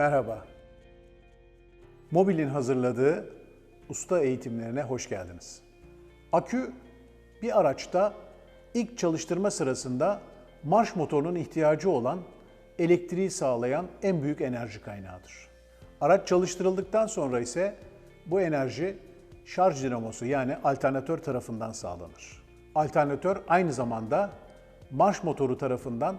Merhaba. Mobil'in hazırladığı usta eğitimlerine hoş geldiniz. Akü bir araçta ilk çalıştırma sırasında marş motorunun ihtiyacı olan elektriği sağlayan en büyük enerji kaynağıdır. Araç çalıştırıldıktan sonra ise bu enerji şarj dinamosu yani alternatör tarafından sağlanır. Alternatör aynı zamanda marş motoru tarafından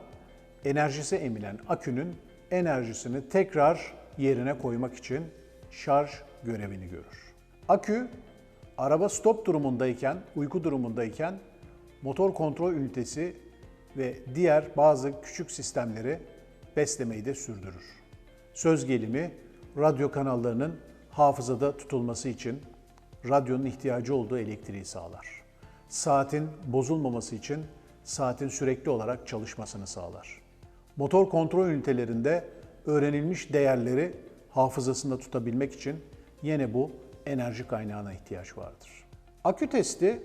enerjisi emilen akünün enerjisini tekrar yerine koymak için şarj görevini görür. Akü araba stop durumundayken, uyku durumundayken motor kontrol ünitesi ve diğer bazı küçük sistemleri beslemeyi de sürdürür. Söz gelimi radyo kanallarının hafızada tutulması için radyonun ihtiyacı olduğu elektriği sağlar. Saatin bozulmaması için saatin sürekli olarak çalışmasını sağlar. Motor kontrol ünitelerinde öğrenilmiş değerleri hafızasında tutabilmek için yine bu enerji kaynağına ihtiyaç vardır. Akü testi,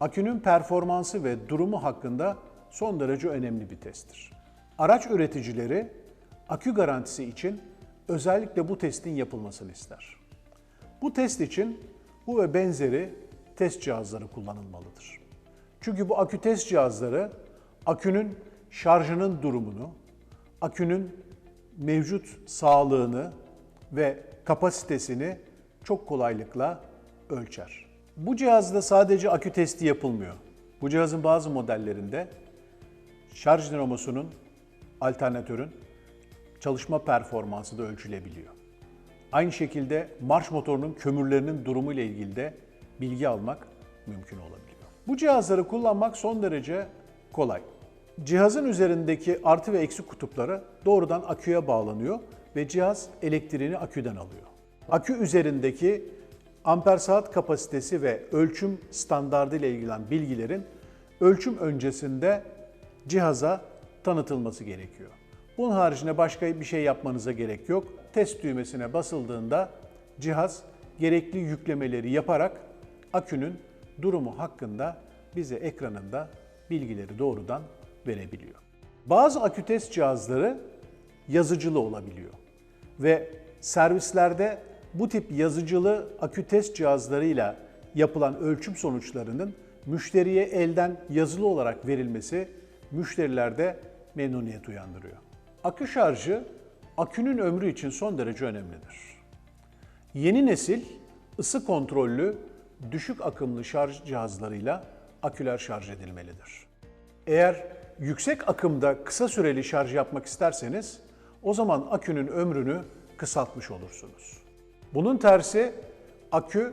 akünün performansı ve durumu hakkında son derece önemli bir testtir. Araç üreticileri akü garantisi için özellikle bu testin yapılmasını ister. Bu test için bu ve benzeri test cihazları kullanılmalıdır. Çünkü bu akü test cihazları akünün şarjının durumunu, akünün mevcut sağlığını ve kapasitesini çok kolaylıkla ölçer. Bu cihazda sadece akü testi yapılmıyor. Bu cihazın bazı modellerinde şarj dinamosunun, alternatörün çalışma performansı da ölçülebiliyor. Aynı şekilde marş motorunun kömürlerinin durumu ile ilgili de bilgi almak mümkün olabiliyor. Bu cihazları kullanmak son derece kolay. Cihazın üzerindeki artı ve eksi kutupları doğrudan aküye bağlanıyor ve cihaz elektriğini aküden alıyor. Akü üzerindeki amper saat kapasitesi ve ölçüm standardı ile ilgilenen bilgilerin ölçüm öncesinde cihaza tanıtılması gerekiyor. Bunun haricinde başka bir şey yapmanıza gerek yok. Test düğmesine basıldığında cihaz gerekli yüklemeleri yaparak akünün durumu hakkında bize ekranında bilgileri doğrudan verebiliyor. Bazı akü test cihazları yazıcılı olabiliyor ve servislerde bu tip yazıcılı akü test cihazlarıyla yapılan ölçüm sonuçlarının müşteriye elden yazılı olarak verilmesi müşterilerde memnuniyet uyandırıyor. Akü şarjı akünün ömrü için son derece önemlidir. Yeni nesil ısı kontrollü düşük akımlı şarj cihazlarıyla aküler şarj edilmelidir. Eğer yüksek akımda kısa süreli şarj yapmak isterseniz o zaman akünün ömrünü kısaltmış olursunuz. Bunun tersi akü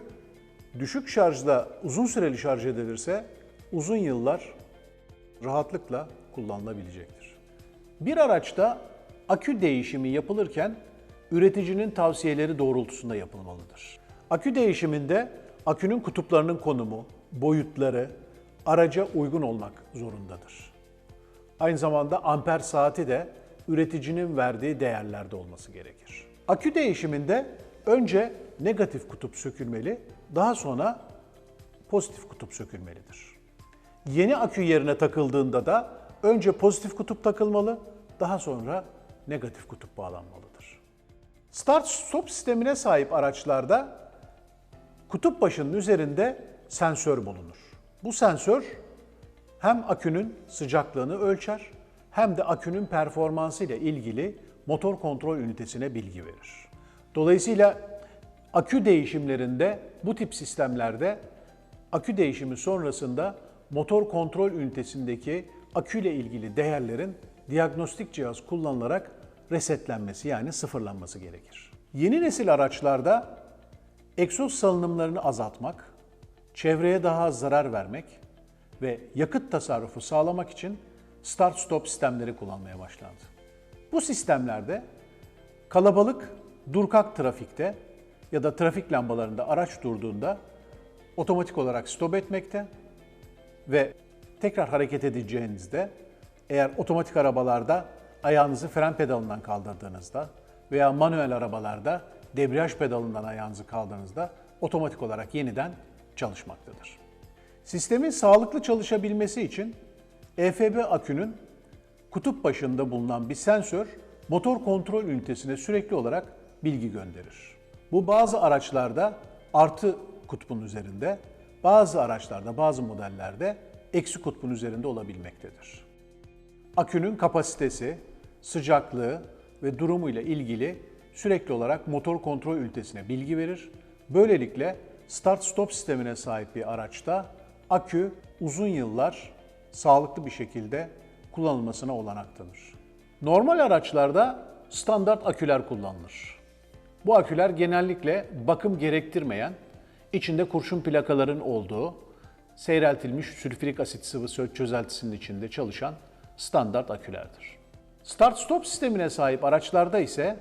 düşük şarjda uzun süreli şarj edilirse uzun yıllar rahatlıkla kullanılabilecektir. Bir araçta akü değişimi yapılırken üreticinin tavsiyeleri doğrultusunda yapılmalıdır. Akü değişiminde akünün kutuplarının konumu, boyutları araca uygun olmak zorundadır. Aynı zamanda amper saati de üreticinin verdiği değerlerde olması gerekir. Akü değişiminde önce negatif kutup sökülmeli, daha sonra pozitif kutup sökülmelidir. Yeni akü yerine takıldığında da önce pozitif kutup takılmalı, daha sonra negatif kutup bağlanmalıdır. Start stop sistemine sahip araçlarda kutup başının üzerinde sensör bulunur. Bu sensör hem akünün sıcaklığını ölçer hem de akünün performansı ile ilgili motor kontrol ünitesine bilgi verir. Dolayısıyla akü değişimlerinde bu tip sistemlerde akü değişimi sonrasında motor kontrol ünitesindeki akü ile ilgili değerlerin diagnostik cihaz kullanılarak resetlenmesi yani sıfırlanması gerekir. Yeni nesil araçlarda egzoz salınımlarını azaltmak, çevreye daha zarar vermek ve yakıt tasarrufu sağlamak için start-stop sistemleri kullanmaya başlandı. Bu sistemlerde kalabalık, durkak trafikte ya da trafik lambalarında araç durduğunda otomatik olarak stop etmekte ve tekrar hareket edeceğinizde eğer otomatik arabalarda ayağınızı fren pedalından kaldırdığınızda veya manuel arabalarda debriyaj pedalından ayağınızı kaldırdığınızda otomatik olarak yeniden çalışmaktadır. Sistemin sağlıklı çalışabilmesi için EFB akünün kutup başında bulunan bir sensör motor kontrol ünitesine sürekli olarak bilgi gönderir. Bu bazı araçlarda artı kutbun üzerinde, bazı araçlarda, bazı modellerde eksi kutbun üzerinde olabilmektedir. Akünün kapasitesi, sıcaklığı ve durumu ile ilgili sürekli olarak motor kontrol ünitesine bilgi verir. Böylelikle start-stop sistemine sahip bir araçta akü uzun yıllar sağlıklı bir şekilde kullanılmasına olanak tanır. Normal araçlarda standart aküler kullanılır. Bu aküler genellikle bakım gerektirmeyen, içinde kurşun plakaların olduğu, seyreltilmiş sülfürik asit sıvı çözeltisinin içinde çalışan standart akülerdir. Start-stop sistemine sahip araçlarda ise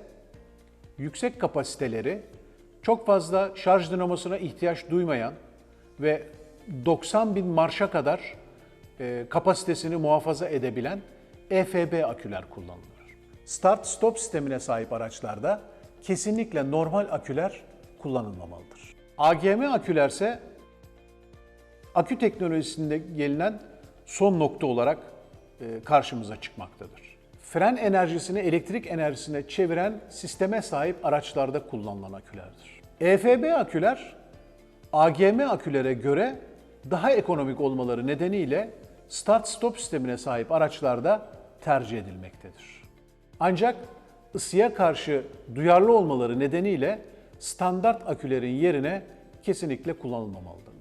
yüksek kapasiteleri, çok fazla şarj dinamosuna ihtiyaç duymayan ve 90 bin marşa kadar e, kapasitesini muhafaza edebilen EFB aküler kullanılır. Start-stop sistemine sahip araçlarda kesinlikle normal aküler kullanılmamalıdır. AGM akülerse akü teknolojisinde gelinen son nokta olarak e, karşımıza çıkmaktadır. Fren enerjisini elektrik enerjisine çeviren sisteme sahip araçlarda kullanılan akülerdir. EFB aküler AGM akülere göre daha ekonomik olmaları nedeniyle start-stop sistemine sahip araçlarda tercih edilmektedir. Ancak ısıya karşı duyarlı olmaları nedeniyle standart akülerin yerine kesinlikle kullanılmamalıdır.